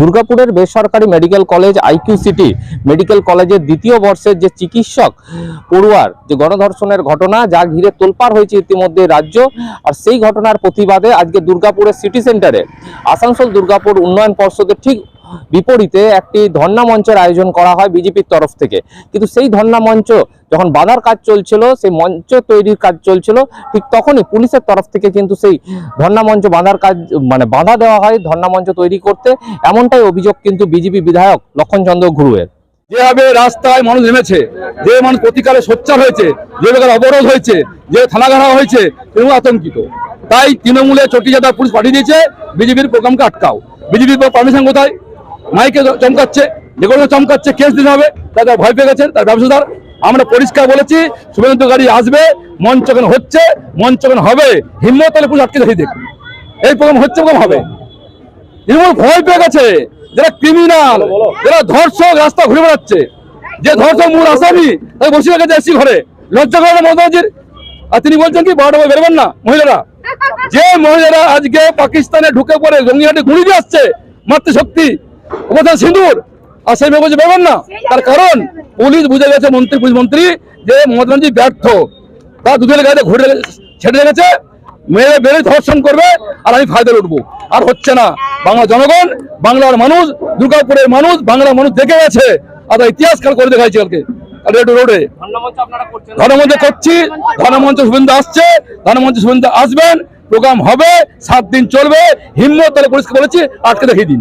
দুর্গাপুরের বেসরকারি medical college IQ city medical কলেজের দ্বিতীয় বর্ষের যে চিকিৎসক পড়ুয়ার যে গণধর্ষণের ঘটনা, যা ঘিরে তোলপাড় হয়েছে ইতিমধ্যে রাজ্য, আর সেই ঘটনার প্রতিবাদে আজকে দুর্গাপুরের সিটি সেন্টারে আসানসোল দুর্গাপুর উন্নয়ন পর্ষদের ঠিক বিপরীতে একটি ধর্ণা মঞ্চের আয়োজন করা হয় বিজেপির তরফ থেকে। কিন্তু সেই ধর্ণা মঞ্চ যখন বাঁধার কাজ চলছিল, সেই মঞ্চ তৈরির কাজ চলছিল, ঠিক তখনই পুলিশের তরফ থেকে কিন্তু সেই ধর্ণা মঞ্চ বাঁধার কাজ মানে বাধা দেওয়া হয় ধর্ণা মঞ্চ তৈরি করতে। এমনটাই অভিযোগ কিন্তু বিজেপি বিধায়ক লক্ষণচন্দ্র ঘুরুয়ের যেভাবে রাস্তায় মানুষ নেমেছে, যে মানুষ প্রতিকারে সোচ্চার হয়েছে, যে জায়গায় অবরোধ হয়েছে, যে থানা ঘেরা হয়েছে, তৃণমূল আতঙ্কিত। তাই তৃণমূলে চটি জাদা পুলিশ পাঠিয়ে দিয়েছে, বিজেপির প্রোগ্রামকে আটকাও। বিজেপির পারমিশন কোথায়? মাইকে চমকাচ্ছে যে কোনো চমকাচ্ছে, কেস দিতে হবে, তারা ভয় পেয়ে গেছেন তার ব্যবসাদার আমরা পরিষ্কার বলেছি, শুভেন্দু গাড়ি আসবে, মঞ্চ কেন হচ্ছে, মঞ্চ হবে, হিম্মত তাহলে আটকে দেখি দেখুন এই প্রোগ্রাম হচ্ছে, প্রোগ্রাম হবে। তৃণমূল ভয় পেয়ে গেছে, যারা ক্রিমিনাল যারা ধর্ষক, রাস্তা ঘুরে বেড়াচ্ছে। যে ধর্ষক মূল আসামি তাই বসে রেখেছে এসি ঘরে। লজ্জা করে মমতাজির আর তিনি বলছেন কি, বারোটা বাজে, বেরোবেন না, মহিলারা। যে মহিলারা আজকে পাকিস্তানে ঢুকে পড়ে গঙ্গিহাটে গুলি দিয়ে আসছে মাতৃশক্তি কোথায় সিঁদুর। আর সেই মেয়ে বলছে না? তার কারণ পুলিশ বুঝে গেছে মন্ত্রী পুলিশ মন্ত্রী যে মমতা ব্যানার্জি ব্যর্থ। তার দুধের গাড়িতে ঘুরে ছেড়ে রেখেছে মেরে বেড়ে ধর্ষণ করবে আর আমি ফায়দায় উঠবো আর হচ্ছে না। বাংলা জনগণ বাংলার মানুষ দুর্গাপুরের মানুষ বাংলার মানুষ দেখে গেছে। আর ইতিহাস কাল করে দেখাইছি কালকে। রোডে ধর্মমঞ্চ করছি। ধর্মমঞ্চ শুভেন্দু আসছে। ধর্মমঞ্চ শুভেন্দু আসবেন। প্রোগ্রাম হবে। সাত দিন চলবে। হিম্মত তাহলে পরিষ্কার বলেছি আটকে দেখিয়ে দিন।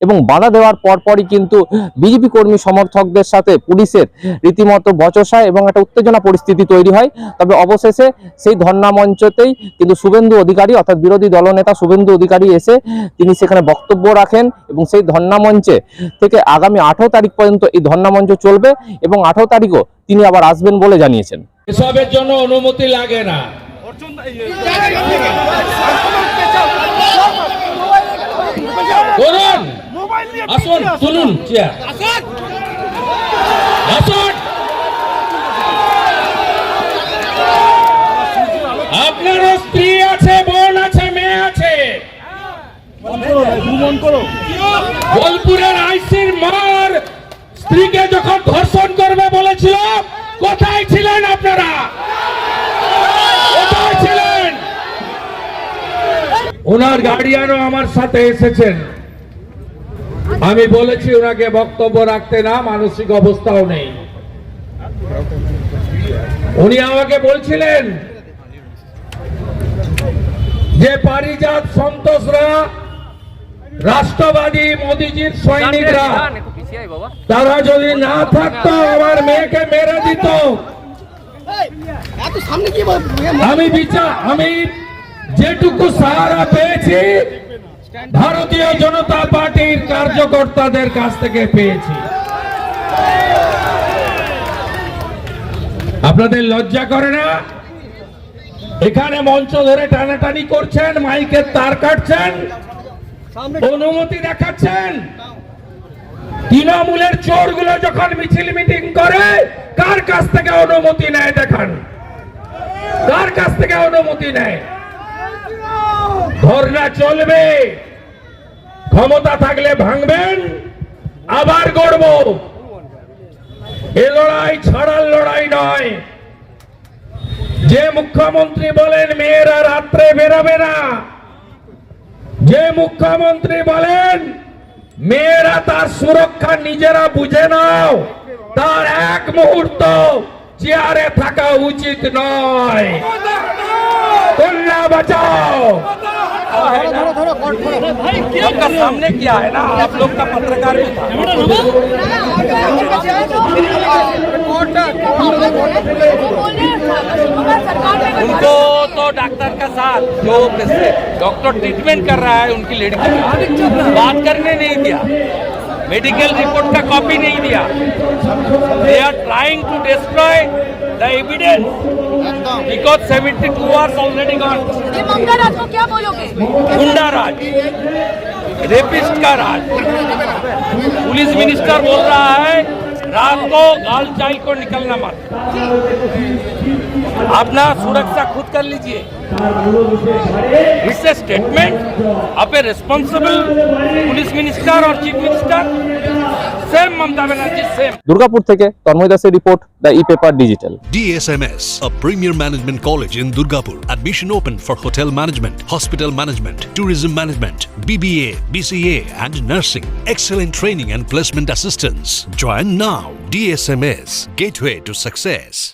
এবং বাধা দেওয়ার পরপরই কিন্তু বিজেপি কর্মী সমর্থকদের সাথে পুলিশের রীতিমতো বচসা এবং একটা উত্তেজনা পরিস্থিতি তৈরি হয়। তবে অবশেষে সেই ধর্ণা মঞ্চতেই কিন্তু শুভেন্দু অধিকারী অর্থাৎ বিরোধী দলনেতা শুভেন্দু অধিকারী এসে তিনি সেখানে বক্তব্য রাখেন এবং সেই ধর্ণা মঞ্চে থেকে আগামী আঠারো তারিখ পর্যন্ত এই ধর্ণা মঞ্চ চলবে এবং আঠারো তারিখও তিনি আবার আসবেন বলে জানিয়েছেন। এসবের জন্য অনুমতি লাগে না। করুন আসুন তুলুন চেয়ার আসুন। আপনারও স্ত্রী আছে বোন আছে মেয়ে আছে। বোলপুরের আইসির মার স্ত্রীকে যখন ধর্ষণ করবে বলেছিল কোথায় ছিলেন আপনারা? কোথায় ছিলেন? ওনার গার্ডিয়ানও আমার সাথে এসেছেন। আমি বলেছি ওনাকে বক্তব্য রাখতে না, মানসিক অবস্থাও নেই। উনি আমাকে বলছিলেন যে পারিজাত সন্তোষরা, রাষ্ট্রবাদী মোদিজির সৈনিকরা, তারা যদি না থাকতো, আমার মেয়েকে মেরে দিত। আমি বিচার আমি যেটুকু সাহারা পেয়েছি ভারতীয় জনতা পার্টির কার্যকর্তাদের কাছ থেকে পেয়েছি। আপনাদের লজ্জা করে না? এখানে মঞ্চ ধরে টানাটানি করছেন মাইকের তার কাটছেন অনুমতি দেখাচ্ছেন। তৃণমূলের চোরগুলো যখন মিছিল মিটিং করে কার কাছ থেকে অনুমতি নেয় দেখান? কার কাছ থেকে অনুমতি নেয়? ধর্ণা চলবে। ক্ষমতা থাকলে ভাঙবেন, আবার গড়ব। এ লড়াই ছাড়ার লড়াই নয়। যে মুখ্যমন্ত্রী বলেন, মেয়েরা রাত্রে বেরোবে না। যে মুখ্যমন্ত্রী বলেন, মেয়েরা তার সুরক্ষা নিজেরা বুঝে নাও, তার এক মুহূর্ত চেয়ারে থাকা উচিত নয়। কন্যা বাঁচাও। आपका सामने किया है ना आप लोग का पत्रकार भी था उनको तो डॉक्टर का साथ, जो डॉक्टर ट्रीटमेंट कर रहा है, उनकी लड़की। बात करने नहीं दिया। मेडिकल रिपोर्ट का कॉपी नहीं दिया। They are trying to destroy the evidence because 72 hours already gone ये राज को क्या बोलोगे? गुंडा राज। रेपिस्ट का राज। पुलिस मिनिस्टर बोल रहा है रात को गाल चाल को निकलना मत। अपना सुरक्षा खुद कर लीजिए। इससे स्टेटमेंट आप रिस्पॉन्सिबल पुलिस मिनिस्टर और chief minister Same, Mamata Banerjee same Durgapur থেকে তন্ময় দাসের report, the E-paper Digital. DSMS a premier management college in Durgapur. Admission open for hotel management hospital management tourism management BBA BCA and nursing. Excellent training and placement assistance. Join now. DSMS gateway to success.